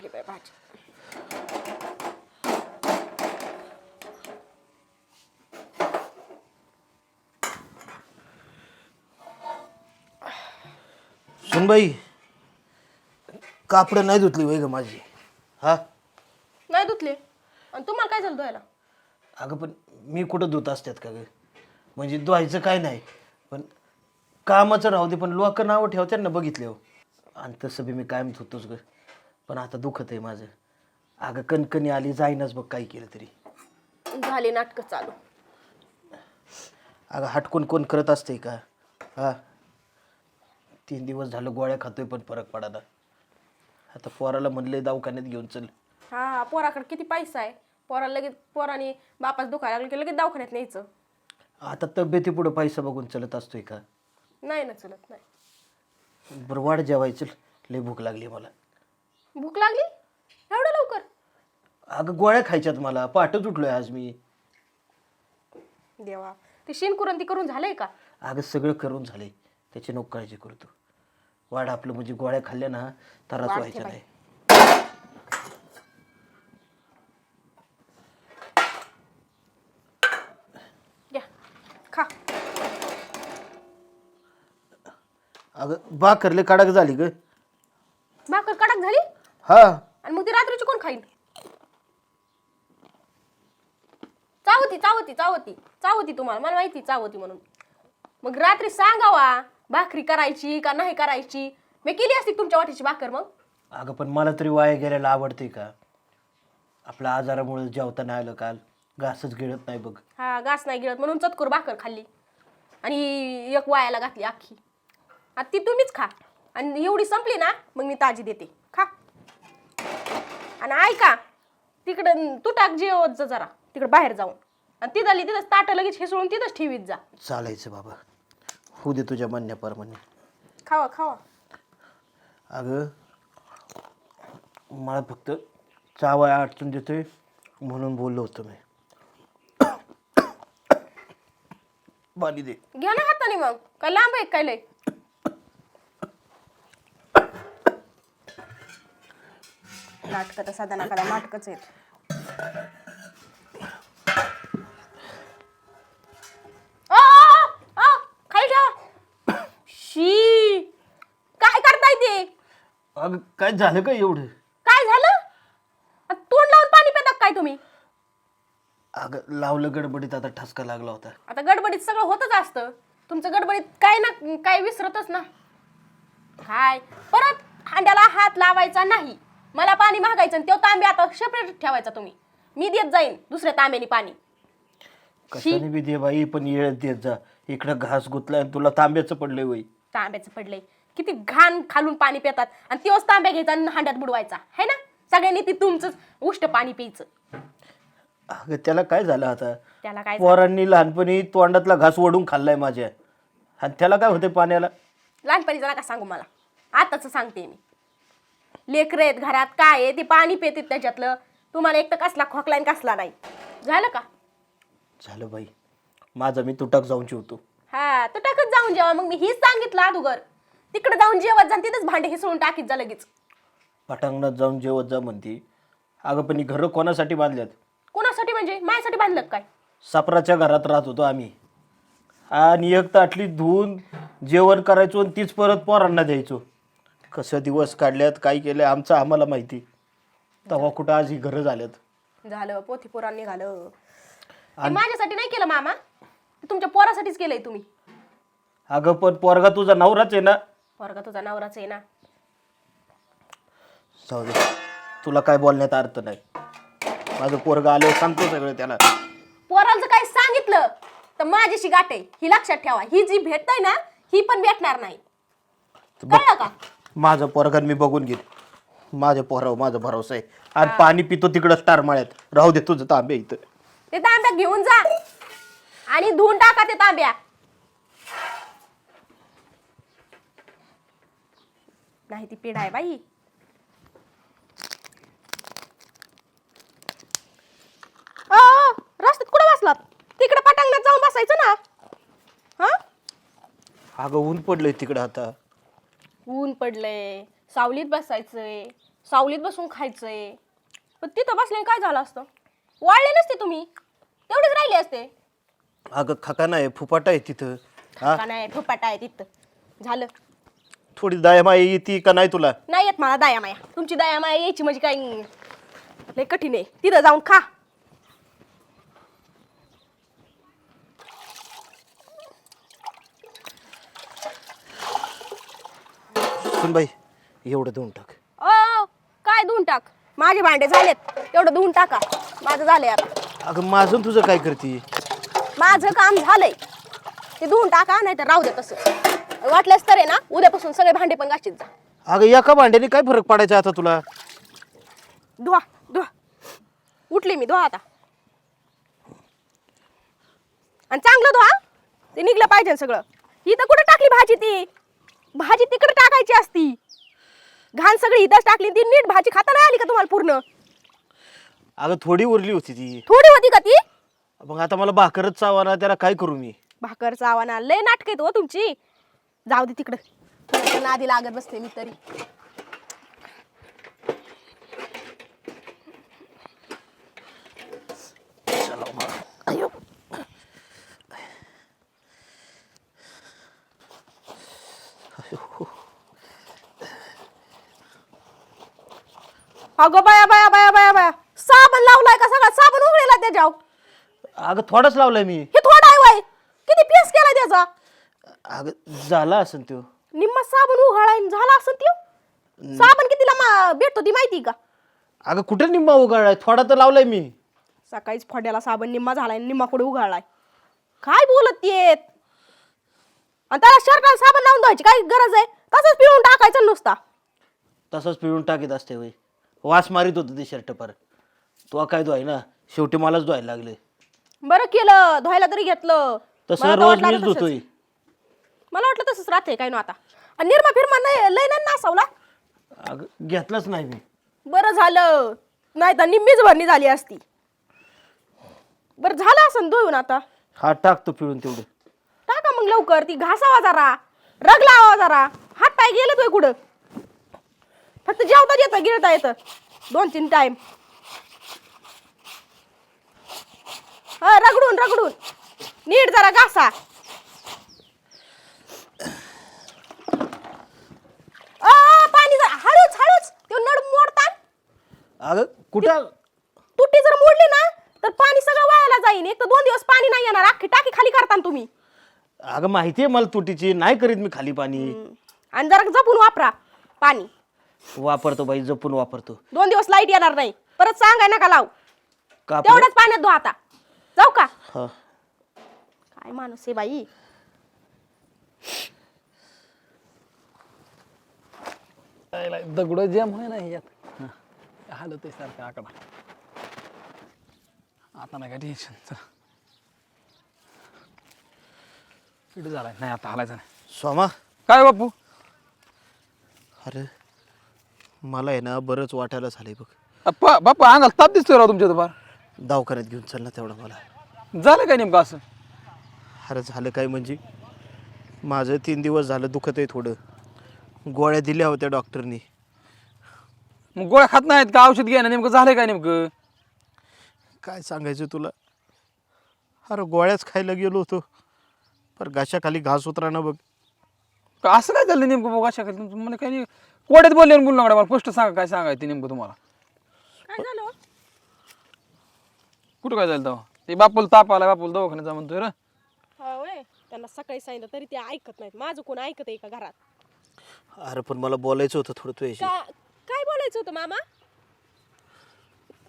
झाली बाई भाजी. सुनबाई कापडं नाही धुतली वय ग माझी. हा? नाही धुतले. आणि तुम्हाला काय झालं धुवायला? अगं पण मी कुठं धुत असतात का ग? म्हणजे धुवायचं काय नाही. पण कामाचं राहू दे पण लोक नावं ठेवतात ना बघितले हो. आणि तसं बी मी कायम धुतोच ग. पण आता दुखत आहे माझं. अगं कणकणी आली जाईनच बघ काही केलं तरी. झाली नाटकं चालू. अगं हटकून कोण करत असते का? हा? तीन दिवस झालं गोळ्या खातोय पण फरक पडाना आता पोराला म्हणले दवाखान्यात घेऊन चल. हा पोराकडे किती पैसा आहे? पोराला लगेच पोराने बापाच दुखायला लागलं की लगेच दवाखान्यात न्यायचं. आता तब्येती पुढं पैसा बघून चलत असतोय का? नाही ना चलत नाही. बरं वाढ जेवायचं. लय भूक लागली मला. भूक लागली? एवढं लवकर? अगं गोळ्या खायच्यात मला. पाठच उठलोय आज मी. देवा ते शिनकुरण ती करून झालंय का? अगं सगळं करून झाले त्याची नको काळजी करतो वाढ आपलं म्हणजे गोळ्या खाल्ल्या ना त्रास वाढते व्हायचा बाई. नाही. घ्या खा. अगं बा करले कडक झाली ग. हा. आणि मग ती रात्रीची कोण खाईल? चावती चावती चावती. चावती तुम्हाला मला माहिती चावती म्हणून. मग रात्री सांगावा भाकरी करायची का नाही करायची? मी केली असती तुमच्या वाटीची भाकर मग. अगं पण मला तरी वाया गेल्याला आवडते का? आपल्या आजारामुळे जेवता नाही आलं काल. घासच गिळत नाही बघ. हा घास नाही गिळत म्हणून चतकूर भाकर खाल्ली. आणि एक वायाला घातली अख्खी. आता ती तुम्हीच खा. आणि एवढी संपली ना मग मी ताजी देते. खा. आणि ऐका. तिकडं तू टाक जेवत जा जरा. तिकडं बाहेर जाऊन. आणि ती झाली तिथंच ताटं लगेच हिसळून तिथंच ठेवीत जा. चालायचं बाबा. होऊ दे तुझ्या म्हणण्याप्रमाणे खावा खावा. अगं मला फक्त चावाय अडचण देतोय म्हणून बोललो होतो मी. पाणी दे. घ्या ना हाताने मग. काय लांब आहे काय लय? नाटक तर साधा नाकाला नाटकच आहेत. शी काय करताय ते? अगं काय झालं का एवढं? काय झालं? आ, तोंड लावून पाणी पिता काय तुम्ही? अगं लावलं गडबडीत आता ठसका लागला होता. आता गडबडीत सगळं होतच असतं. तुमचं गडबडीत काय ना काय विसरतच ना. हाय परत हांड्याला हात लावायचा नाही. मला पाणी मागायचं आणि तो तांबे आता सेपरेट ठेवायचा तुम्ही. मी देत जाईन दुसऱ्या तांब्याने पाणी. कशाने बी दे बाई पण येळत देत जा. इकडं घास गुतलाय आणि तुला तांब्याचं पडलंय वय. तांब्याचं पडलंय. किती घाण खालून पाणी पितात आणि तोच तांब्या घ्यायचा आणि हांड्यात बुडवायचा. है ना? सगळ्यांनी ती तुमचंच उष्ट पाणी प्यायचं. अगं त्याला काय झालं आता? त्याला काय पोरांनी लहानपणी तोंडातला घास वडून खाल्लाय माझ्या. आणि त्याला काय होते पाण्याला? लहानपणी जरा का सांगू मला? आताच सांगते मी. लेकरं आहेत घरात काय आहे? ते पाणी पितात त्याच्यातलं. तुम्हाला एक तर कसला खोकला आणि कसला नाही. झालं का? झालं बाई. माझा मी तुटक जाऊन चिवतो हा तर टाकत जाऊन जेवा. मग मी हीच सांगितलं अगोदर. तिकडे जाऊन जेवत जा आणि तिथंच भांडे हिसळून टाकीत जा लगेच. पटांगणात जाऊन जेवत जा म्हणते. अगं पण ही घरं कोणासाठी बांधल्यात? कोणासाठी म्हणजे? माझ्यासाठी बांधलं काय? सापराच्या घरात राहत होतो आम्ही. आणि एक ताटली धुवून जेवण करायचो आणि तीच परत पोरांना द्यायचो. कसं दिवस काढल्यात काय केलं आमचं आम्हाला माहिती. तेव्हा कुठं आज ही घरं झाल्यात. झालं पोथीपुराण निघालं ते माझ्यासाठी नाही केलं मामा. ते तुमच्या पोरासाठीच केलंय तुम्ही. अगं पण पोरगा तुझा नवराच आहे ना? पोरगा तुझा नवराच आहे ना. जाऊ दे. तुला काय बोलण्यात अर्थ नाही. माझं पोरगा आल्यावर सांगतो सगळं त्याला. जर काही सांगितलं तर माझ्याशी गाठ आहे. ही लक्षात ठेवा. ही जी भेटताय ना ही पण भेटणार नाही. कळलं का? माझं पोरगा मी बघून घेईन. माझ्या पोरावर माझा भरोसा आहे. आणि पाणी पितो तिकडं स्टार माळ्यात. राहू दे तुझं तांबे इथं. ते तांब्या घेऊन जा. आणि धुवून टाका ते तांब्या. नाही ती पिढा आहे बाई. अ, रस्त्यात कुठं बसलात? तिकडे पटांगणात जाऊन बसायचं ना? हा? अगं ऊन पडलंय तिकडं आता. ऊन पडलंय सावलीत बसायचंय सावलीत बसून खायचंय. पण तिथं बसले काय झालं असतं? वाळले नसते तुम्ही. तेवढेच राहिले असते. अगं खका नाही फुपाट आहे तिथं. हा? का नाही फुपाटा आहे तिथं. झालं. थोडी दया माया येते का नाही तुला? नाही येत मला दया माया तुमची दया माया यायची म्हणजे काय लय कठीण आहे. तिथं जाऊन खा सुन बाई एवढं देऊन टाक. ओ काय धुवून टाक? माझे भांडे झालेत. एवढं धुवून टाका. माझं झालंय आता. अगं माझं आणि तुझं काय करते? माझं काम झालंय. ते धुवून टाका नाही तर राहू दे तसं. वाटल्यास तर आहे ना उद्यापासून सगळे भांडे पण घाशीत जा. अगं एका भांड्याने काय फरक पडायचा आता तुला? धुवा धुवा. उठली मी धुवा आता. आणि चांगलं धुवा ते निघलं पाहिजे सगळं. इथं कुठं टाकली भाजी ती? भाजी तिकडे टाकायची असती. घाण सगळी इथंच टाकली ती नीट भाजी खाता नाही आली का तुम्हाला पूर्ण? अगं थोडी उरली होती ती. थोडी होती का ती? मग आता मला भाकरच चावाना त्याला काय करू मी? भाकरचं आव्हान लय नाटक आहेत हो तुमची. जाऊ दे तिकडं. नादी लागत बसते मी तरी. अगं बाया बाया बाया बाया बाया. साबण लावलाय का सगळा? साबण उघडेला त्याच्यावर अगं थोडाच लावलाय मी. हे थोडा आहे वय. किती पीस केला त्याचा? अगं झाला असेल तो निम्मा साबण उघाळा आणि झाला असं त्यो? साबण कितीला मा- भेटतो ती माहिती का? अगं कुठे निम्मा उगाळलाय थोडा तर लावलाय मी. सकाळीच फड्याला साबण निम्मा झालाय आणि निम्मा कुठे उघाळलाय काय बोलत येत? आणि त्याला शर्टाला साबण लावून द्यायची काय गरज आहे? तसंच पिळून टाकायचं नुसता. तसंच पिळून टाकीत असते वय. वास मारित होतं ते शर्ट पर. तो काय धुवाय ना शेवटी मलाच धुवायला लागले. बरं केलं धुवायला तरी घेतलं. तसं मला तर रोज वाटलं मीच आता तसंच. धुतोय. मला वाटलं तसंच राहते काय ना आता. आणि निर्मा फिरमा नाही लय नाही नासावला अगं घेतलाच नाही मी. बरं झालं. नाही तर निम्मीच भरणी झाली असती. बरं झालं असं धुवून आता. हा टाकतो पिळून तेवढं. टाका मग लवकर ती घासावा जरा. रग लावा जरा. हात पाय गेले तुय कुठं? फक्त जेवता येतं गिळता येतं. दोन तीन टाइम हा रगडून रगडून. नीट जरा घासा. अ, पाणी जरा हळूच हळूच. ते नड मोडतात अगं कुठं? तुटी जर मोडली ना तर पाणी सगळं वायाला जाईन. एक तर दोन दिवस पाणी नाही येणार. अख्खी टाकी खाली करता तुम्ही. अगं माहितीये मला तुटीची. नाही करीत मी खाली पाणी. आणि जरा जपून वापरा पाणी. वापरतो बाई जपून वापरतो. दोन दिवस लाइट येणार नाही. परत सांगाय नका लाव. का तेवढंच पाण्यात धुवा आता. जाऊ का? हा. काय माणूस आहे बाई? दगड जॅम होय ना यात. हालत आहे सारखं आकडा आता नाही काय टेन्शन चला. फिट झालाय? नाही आता हालायचं नाही. सोमा? काय बापू? अरे. मला आहे ना बरंच वाटायला झालंय बघ. अप्पा बापू अंगाला ताप दिसतोय राव तुमच्या दुपार दवाखान्यात घेऊन चल ना तेवढं मला. झालं काय नेमकं असं? अरे झालं काय म्हणजे? माझं तीन दिवस झालं दुखत आहे थोडं. गोळ्या दिल्या होत्या डॉक्टरनी. मग गोळ्या खात नाहीत का? औषध घ्या ना नेमकं झालंय काय नेमकं? काय सांगायचं तुला? अरे गोळ्याच खायला गेलो होतो. पर घाशाखाली घास उतरा बघ. का असं काय झालं नेमकं बघा अशा तुमचं मला काही नाही. कोड्यात बोलले बोलू नका मला स्पष्ट सांगा काय सांगायचं ते नेमकं तुम्हाला. काय झालं? कुठं काय झालं तेव्हा? ते बापूला ताप आला बापूला दवाखान्यात जा म्हणतोय रे. हा होय त्यांना सकाळी सांगितलं तरी ते ऐकत नाहीत. माझं कोण ऐकत आहे का घरात? अरे पण मला बोलायचं होतं थोडं तुझ्याशी. का काय बोलायचं होतं मामा?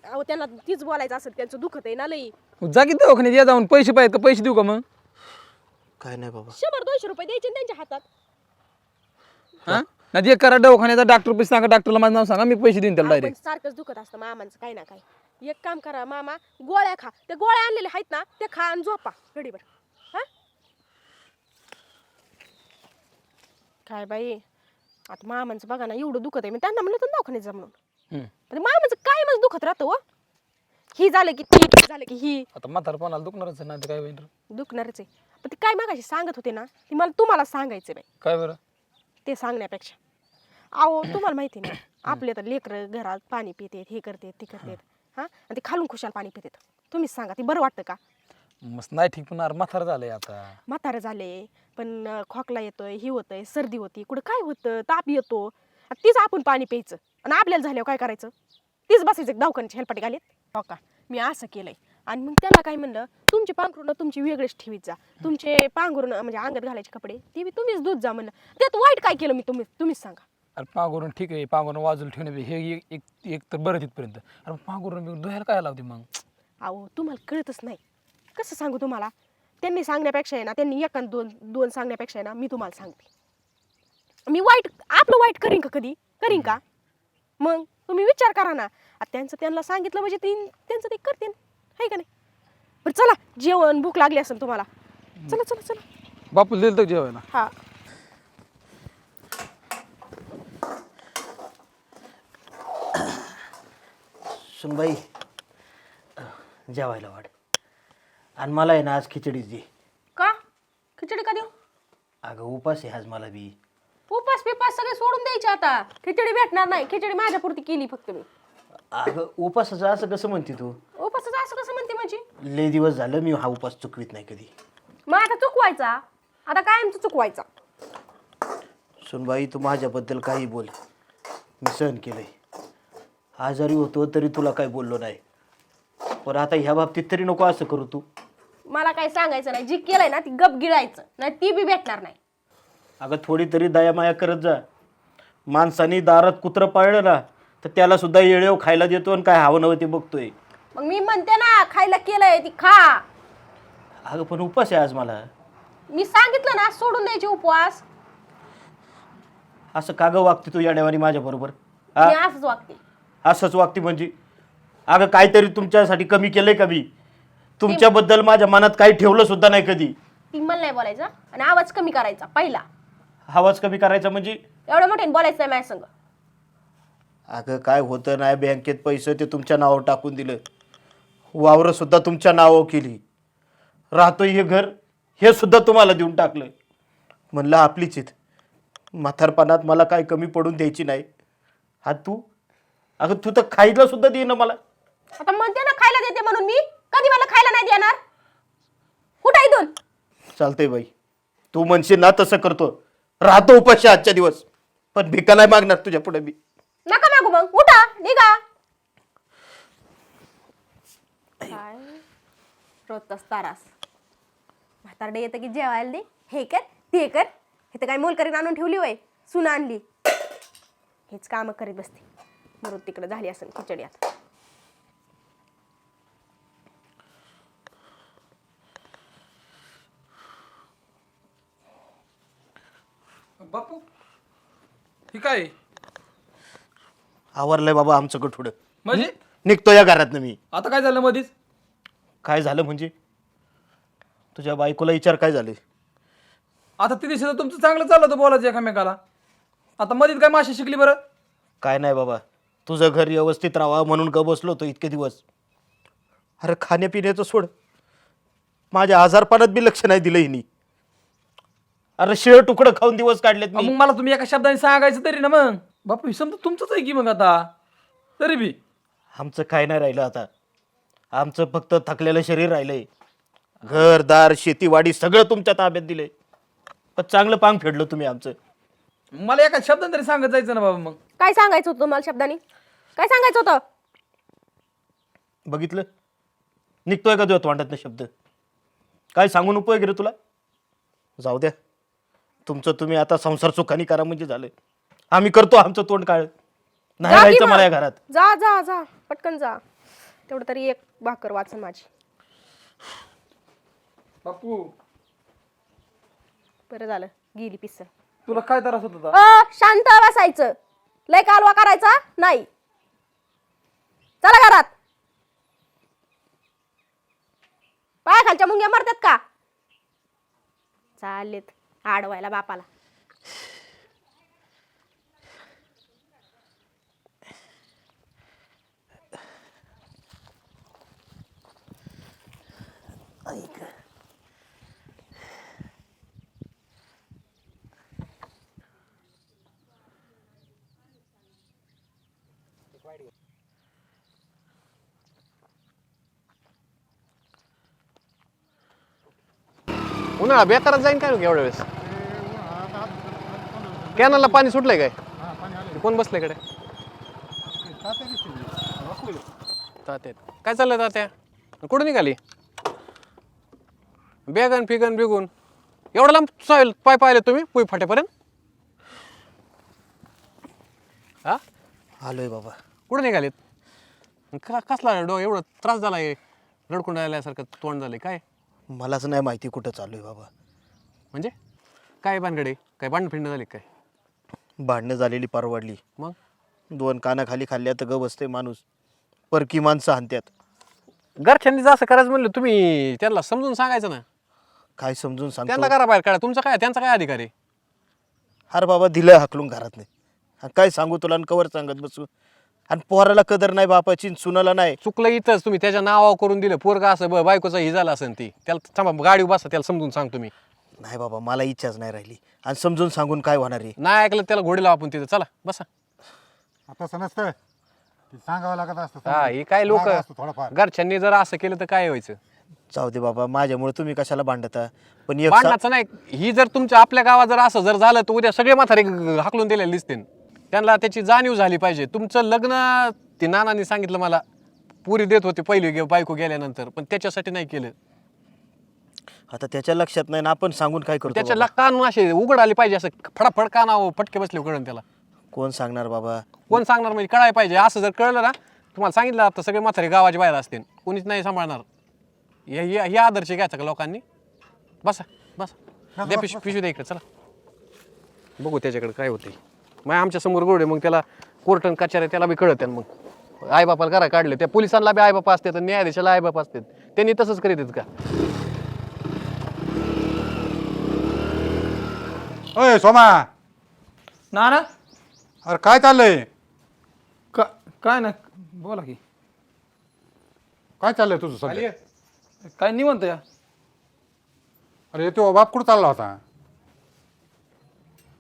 अहो त्यांना तीच बोलायचं असेल त्यांचं दुखत आहे ना लई. जा की दवाखान्यात या जाऊन. पैसे पाहिजेत का? पैसे देऊ का मग? काय नाही बाबा. शंभर दोनशे रुपये द्यायचे ना त्यांच्या हातात. हा? नाही जे करा दवाखान्याचा डॉक्टर पैसे सांगा डॉक्टरला माझं नाव सांगा मी पैसे देईन त्याला आपण डायरेक्ट सारखंच दुखत असतं मामांचं काही ना काही. एक काम करा मामा गोळ्या खा. त्या गोळ्या आणलेल्या आहेत ना त्या खा आणि झोपा. घडीभर हा? काय बाई आता मामांचं बघा ना एवढं दुखत आहे. मी त्यांना म्हणलं तर दवाखान्यात जा म्हणून. पण मामाचं काय मग दुखत राहतं हो. ही झालं की ती ती झालं की ही. आता म्हातारपणाला दुखणारच आहे ना ते काय होईल? दुखणारच आहे. पण ते काय मागाशी सांगत होते ना ती मला तुम्हाला सांगायचं बाई. काय बरं? ते सांगण्यापेक्षा. अहो तुम्हाला माहिती ना आपले तर लेकरं घरात पाणी पितेत हे करतेत ते करतेत. हा? आणि ते खालून खुशाल पाणी पितेत. तुम्हीच सांगा ते बरं वाटतं का? मस्त नाही ठीक पण म्हातार झालंय आता. म्हातारं झाले पण अं, खोकला येतोय ही होतंय सर्दी होती कुठं काय होतं ताप येतो. आणि तीच आपण पाणी प्यायचं. आणि आपल्याला झाल्यावर काय करायचं? तीच बसायचं दवाखान्याची हेलपाटी घालीत. हो का? मी असं केलंय. आणि मग त्याला काय म्हणलं तुमचे पांघरुणं तुमची वेगळेच ठेवीत जा. तुमचे पांघरुण म्हणजे अंगात घालायचे कपडे ते बी तुम्हीच दूध जा म्हणलं. त्यात वाईट काय केलं मी तुम्ही तुम्हीच सांगा. अरे पांघरून ठीक आहे पांघरून वाजूला ठेवणे हे एक एक एक तर बरं तिथपर्यंत. अरे पांघरून बिघरून धुवायला काय लावते मग? अहो तुम्हाला कळतच नाही. कसं सांगू तुम्हाला? त्यांनी सांगण्यापेक्षा आहे ना त्यांनी एका दोन दोन सांगण्यापेक्षा आहे ना मी तुम्हाला सांगते. मी वाईट आपलं वाईट करीन का कधी? करीन का? मग तुम्ही विचार करा ना. आता त्यांचं त्यांना सांगितलं म्हणजे ती त्यांचं ते करते आहे का नाही? बरं चला जेवण भूक लागली असेल तुम्हाला. चला चला चला. बापू दिलं तर जेवायला. हा. सुनबाई जेवायला वाढ. आणि मला आहे ना आज खिचडीच दे. का? खिचडी का देऊ? अगं उपास आहे आज मला बी. उपास पिपास सगळे सोडून द्यायचे आता. खिचडी भेटणार नाही. खिचडी माझ्यापुरती केली फक्त मी. अगं उपासाचं असं कसं म्हणते तू? उपासाचं असं कसं म्हणते माझी? लय दिवस झालं मी हा उपास चुकवीत नाही कधी. मग आता चुकवायचा? आता कायमचं चुकवायचा? सुनबाई तू माझ्याबद्दल काही बोल. मी सहन केलंय. आजारी होतो तरी तुला काही बोललो नाही. पण आता ह्या बाबतीत तरी नको असं करू तू. मला काही सांगायचं नाही. जी केलंय ना ती गप गिळायचं. नाही ती बी भेटणार नाही. अगं थोडी तरी दयामाया करत जा. माणसाने दारात कुत्रं पाळलं ना तर त्याला सुद्धा येळेव खायला देतो आणि काय हवं नवं ते बघतोय. मग मी म्हणते ना खायला केलंय ती खा. अगं पण उपास आहे आज मला. मी सांगितलं ना सोडून द्यायचे उपवास. असं का गं वागते तू या डेवानी माझ्याबरोबर मी हा? असंच वागते. असंच वागते म्हणजे? अगं काहीतरी तुमच्यासाठी कमी केलंय का मी? तुमच्याबद्दल माझ्या मनात काही ठेवलं सुद्धा नाही कधी. ती मला नाही बोलायचं. आणि आवाज कमी करायचा पहिला. आवाज कमी करायचा म्हणजे? एवढं मोठ्याने बोलायचं नाही माझ्या संग. अगं काय होतं नाही बँकेत पैसे ते तुमच्या नावावर टाकून दिलं. वावरं सुद्धा तुमच्या नावावर केली. राहतो हे घर हे सुद्धा तुम्हाला देऊन टाकलं. म्हणलं आपलीच आहेत. म्हातारपणात मला काय कमी पडून द्यायची नाही. हा तू? अगं तू तर खायला सुद्धा दे ना मला. आता म्हणते ना खायला देते म्हणून मी. कधी मला खायला नाही देणार? कुठं इथून? चालतंय बाई. तू म्हणशील ना तसं करतो. राहतो उपाशी आजच्या दिवस. पण भिका नाही मागणार तुझ्या पुढे मी. मागू? उठा निघा. काय? रोजचाच तारास. म्हातारडे येतं की जेवायला दे. हे कर ते कर. हे तर काय मोलकरीन आणून ठेवली वय सुन आणली. हेच कामं करीत बसते. मरून तिकडे झाली असेल खिचडी आता. बापू ही काय? आवरलंय बाबा आमचं कठोडं म्हणजे? निघतो या घरात मी. आता काय झालं मधीच? काय झालं म्हणजे? तुझ्या बायकोला विचार काय झाले? आता ती दिवशी तुमचं चांगलं चाललं होतं बोलायचं एकामेकाला. आता मधीत काय माशी शिकली बरं? काय नाही बाबा. तुझं घर व्यवस्थित राहावं म्हणून ग बसलो होतो इतके दिवस. अरे खाण्यापिण्याचं सोड. माझ्या आजारपणात बी लक्ष नाही दिलं हिनी. अरे शिळ तुकडं खाऊन दिवस काढलेत मग मी मला तुम्ही एका शब्दाने सांगायचं तरी ना मग. बापू ही समजा तुमचंच आहे की मग आता? तरी बी. आमचं काय नाही राहिलं आता. आमचं फक्त थकलेलं शरीर राहिलंय. घरदार शेतीवाडी सगळं तुमच्या ताब्यात दिलंय. पण चांगलं पांग फेडलं तुम्ही आमचं. मला एका शब्दाने तरी सांगत जायचं ना बाबा मग. काय सांगायचं होतं तुम्हाला शब्दानी? काय सांगायचं होतं? बघितलं? निघतोय का तुझ्या तोंडातनं शब्द? काय सांगून उपयोग रे तुला? जाऊ द्या. तुमचं तुम्ही आता संसार सुखानी करा म्हणजे झालं. आम्ही करतो आमचं तोंड काळ. नाही जा की राहायचं मग. मला या घरात. जा जा जा. पटकन जा. तेवढं तरी एक भाकर वाचन माझी. बापू. बरं झालं. गेली पिस्सन तुला काय त्रास होत होता? अ शांत बसायचं. लय कालवा करायचा? नाही. चला घरात. पाय खालच्या मुंग्या मरतात का? चालेत आडवायला बापाला. उन्हाळा बेकारच जाईन काय एवढ्या वेळेस? कॅनलला पाणी सुटलंय काय? ते कोण बसलंयकडे तात्या काय चाललंय तात्या? कुठं निघाली? बेगन फिगन बिगून. एवढं लांब चाल पाय पाहिले तुम्ही पुई फाट्यापर्यंत? हा? आलोय बाबा. कुठं निघालेत? का कसला डो एवढं त्रास झालाय रडकून राहिल्यासारखं तोंड झालंय काय? मलाच नाही माहिती कुठं चालू आहे बाबा. म्हणजे? काय भानगडे? काय भांडण फिरणं झाली काय? भांडणं झालेली परवडली. मग? दोन कानाखाली खाल्ल्या तर ग बसते माणूस. परकी माणसं हाणत्यात. घरच्यांनी जर असं करायचं म्हणलं तुम्ही त्यांना समजून सांगायचं ना. काय समजून त्यांना सांगतो करा बाहेर काढा. तुमचा काय? त्यांचा काय अधिकार आहे? अरे बाबा दिलं हाकलून घरात नाही काय सांगू तुला आणि कवर सांगत बसू? आणि पोराला कदर नाही बापाची आणि सुनाला नाही. चुकलं इथंच तुम्ही त्याच्या नावावर करून दिलं. पोरगा असं ब- बायकोचा ही झाला असेल ती. त्याला थांबा गाडी बसा त्याला समजून सांग तुम्ही नाही बाबा मला इच्छाच नाही राहिली. आणि समजून सांगून काय होणार आहे? नाही ऐकलं त्याला घोडी लावा आपण तिथं. चला बसा. आता असं नसतं. ते सांगावं लागत असतं हा हे काय लोक राग असतो थोडाफार. घरच्यांनी जर असं केलं तर काय व्हायचं? जाऊ दे बाबा माझ्यामुळे तुम्ही कशाला भांडता? पण एक सा- भांडणाचं नाही. ही जर तुमच्या आपल्या गावात जर असं जर झालं तर उद्या सगळे म्हातारे हाकलून दिलेले दिसतील. त्यांना त्याची जाणीव झाली पाहिजे. तुमचं लग्न ते नानांनी सांगितलं मला पुरी देत होते पहिली गे- बायको गेल्यानंतर पण त्याच्यासाठी नाही केलं. आता त्याच्या लक्षात नाही ना आपण सांगून काय करतो त्याच्या बाबा? कान असे उघड आले पाहिजे असं फडाफड कानावर फटके बसले कळण त्याला. कोण सांगणार बाबा? कोण सांगणार म्हणजे कळायला पाहिजे. असं जर कळलं ना तुम्हाला सांगितलं आता सगळे म्हातारे गावाच्या बाहेर असतील. कोणीच नाही सांभाळणार. हे हे- हे आदर्श घ्यायचा का लोकांनी? बसा बसा. द्या पिशवी पिशवी द्या इकडे चला. बघू त्याच्याकडे काय होते मग आमच्यासमोर गोड मग त्याला कोर्टन कचारे त्याला बी कळत मग. आईबापाला करा काढले त्या पोलिसांना बी आईबापा असतात आणि न्यायाधीशाला आईबाप असतात. त्यांनी तसंच करीत का? अय सोमा. ना ना अरे काय चाललंय? का काय नाही बोला की. काय चाललंय तुझं काय निवंत या? अरे तो बाप कुठं चालला होता?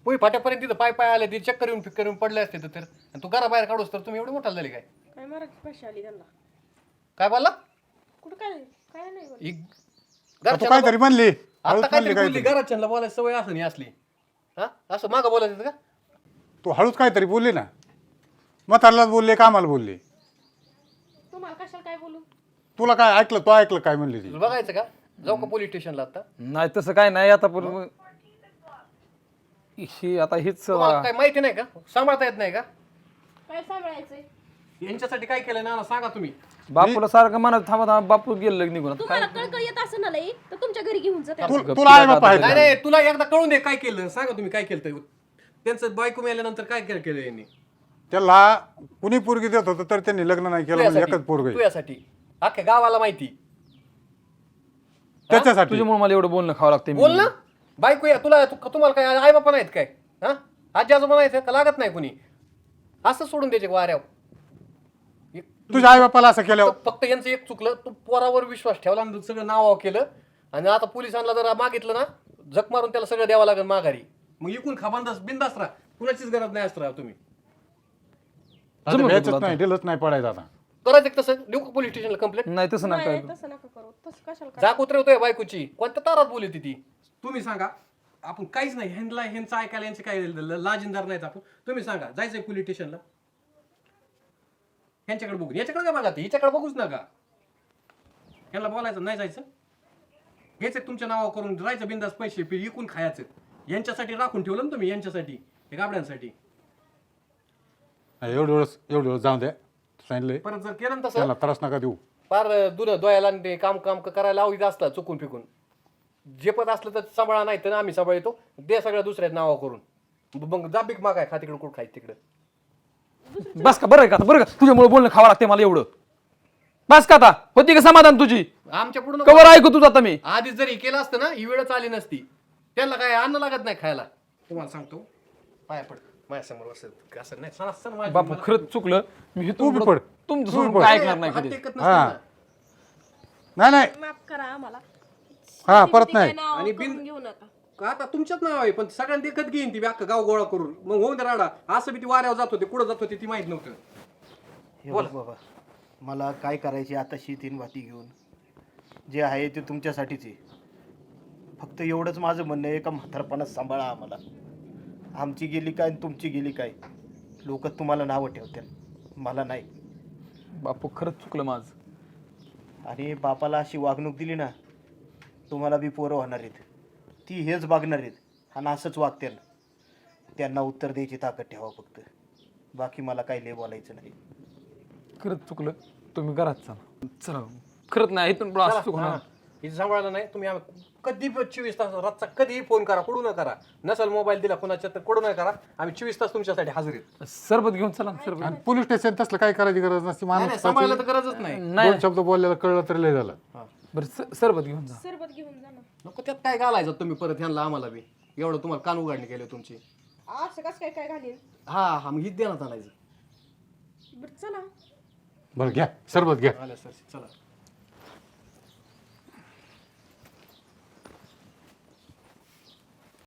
पोई फाट्यापर्यंत तिथं पाय पाय आले ते चक्कर येऊन फिक्कर येऊन पडले असते तर आणि तू घरा बाहेर काढूस तर तुम्ही एवढे मोठा झाले काय? काय आली त्यांना? काय बोलला? कुठं काय काय नाही. ही तू घरच्यांना काहीतरी म्हणली. आता काहीतरी म्हणली बोलली. काहीतरी. घराच्यांना बोलायची सवय असं नाही असली. हा? असं मागं बोलायचं का? तू हळूच काहीतरी बोलली ना. म्हातारलाच बोलले कामाला बोलली. तुम्हाला कशाला काय बोलू? तुला काय ऐकलं तो ऐकलं काय म्हणली ती? तुला बघायचं का? जाऊ का पोलीस स्टेशनला आता? नाही तसं काय नाही. आता पण ही आता हीच तुम्हाला काय माहिती नाही का? सांभाळता येत नाही का? काय सांभाळायचंय? यांच्यासाठी काय केलं ना सांगा तुम्ही. बापूला सारखं म्हणत थांबा थांबा बापू गेलं निघून. आता तुम्हाला कळकळ येत असं ना लई? तर तुमच्या घरी घेऊन जा त्याला. तू- तुला आई बाप आहेत नाही का? नाही तुला एकदा कळून दे काय केलं सांगा तुम्ही काय केलं त्यांचं बायको मिळाल्यानंतर काय केलं केलं यांनी? त्याला कुणी पोरगी देत होतं तर त्यांनी लग्न नाही केलं म्हणजे एकच पोरग तुझ्यासाठी. अख्ख्या गावाला माहिती. त्याच्यासाठी. तुझ्यामुळे मला एवढं बोलणं खावं लागते बोल ना बायको या तुला तु- तुम्हाला काय आई बापा नाहीत काय? हा? आजी आजोबा नाहीत का? लागत नाही कुणी? असं सोडून द्यायचे वाऱ्यावर. एक- तुझ्या आई बापाला असं केलं फक्त- फक्त यांचं एक चुकलं तू पोरावर विश्वास ठेवला आणि सगळं नाव केलं. आणि आता पोलिसांना जर मागितलं ना जग मारून त्याला सगळं द्यावं लागेल माघारी. मग इकून खा बिंदास बिंदास राहा. कुणाचीच गरज नाही असतं राहा तुम्ही. आता नाही दिलंच नाही पडायचं आता. करायचं का तसं? देऊ का पोलीस स्टेशनला कंप्लेंट नाही तसं नाही नाही तसं नका करू. तसं कशाला उतरवतोय बायकोची. कोणत्या तारात बोलली ती? तुम्ही सांगा आपण काहीच नाही ह्यांना ह्यांचं ऐकायला यांचे काय ल- लाजिनदार नाहीत आपण. तुम्ही सांगा जायचंय पोलीस स्टेशनला ह्यांच्याकडे बघू याच्याकडे काय बघा ते? हिच्याकडे बघूच नका. ह्यांना बोलायचं नाही जायचं? हेच तुमच्या नावावर करून राहायचं बिंदास पैसे पि- विकून खायचं. यांच्यासाठी राखून ठेवलं ना तुम्ही यांच्यासाठी हे गाबड्यांसाठी. एवढं वेळेस एवढं वेळेस जाऊ द्या. परत जर केलं ना तसं त्रास नका देऊ. फार दुन दोयाला आणि ते काम काम करायला लावित असला चुकून फिकून झेपत असलं तर सांभाळा नाही तर आम्ही सांभाळतो. दे सगळ्या दुसऱ्या नावा करून. मग जाबिक मागाय खा तिकडे कुठं खायचं तिकडे. बस का बरं आहे का बरं का? तुझ्यामुळे बोलणं खावं लागते मला एवढं. बस का आता? होती का समाधान तुझी? आमच्या पुढे कवर ऐकू तुझं आता मी. आधीच जरी केलं असतं ना ही वेळच आली नसती. त्यांना काय अन्न लागत नाही खायला. तुम्हाला सांगतो. पाया पड. माझ्यासमोर बसत असं नाही. सण सण माझ्या- बापू खरंच चुकलं. मी तू बी इथून पड. तुमचं तू बी सोडून पड. काय ऐकणार नाही हात कधी? टेकत हा. नसतं ना. नाही नाही. माफ करा आम्हाला. हा परत नाही. आणि बिन- घेऊ नका का आता तुमच्याच नाव आहे पण सगळ्यांना देखत घेईन ती बी अख्खा गाव गोळा करून. मग होऊन दे राडा. असं बी ती वाऱ्यावर जात होते कुठं जात होते ती माहीत नव्हतं. हे बघ बाबा मला काय करायची आता शीतीन वाटी घेऊन? जे आहे ते तुमच्यासाठीच आहे. फक्त एवढंच माझं म्हणणं आहे का म्हातारपणात सांभाळा आम्हाला. आमची गेली काय आणि तुमची गेली काय? लोक तुम्हाला नावं ठेवतात. मला नाही. बापू खरंच चुकलं माझं. आणि बापाला अशी वागणूक दिली ना तुम्हाला बी पोरं होणार आहेत. ती हेच बघणार आहेत आणि असंच वागते त्यांना उत्तर द्यायची ताकद ठेवा फक्त. बाकी मला काही लय बोलायचं नाही. खरंच चुकलं. तुम्ही घरात चला. चला. खरंच नाही इथून पुढं असं चुकणार. इथे सांभाळलं नाही. तुम्ही आम- कधी पण चोवीस तास रातचा कधीही फोन करा कुठून करा. नसल मोबाईल दिला कोणाच्या तर कुठून करा. आम्ही चोवीस तास तुमच्यासाठी हजर आहेत. सरबत घेऊन चला ना, सरबत. आणि पोलीस स्टेशन तसलं काही करायची गरज नसते नाही, नाही, माणूस सांभाळलं तर गरजच नाही. शब्द बोललेलं कळलं तरी लय झालं. बरं स- सरबत घेऊन जा. सरबत घेऊन जा ना. नको त्यात काय घालायचं? तुम्ही परत ह्यांना आम्हाला बी. एवढं तुम्हाला कान उघडणी केली तुमची. असं कसं काय काय घालीन? हा हा मग हीच देण्यात आणायचं बरं चला. बरं घ्या. सरबत घ्या. आलं सर चला.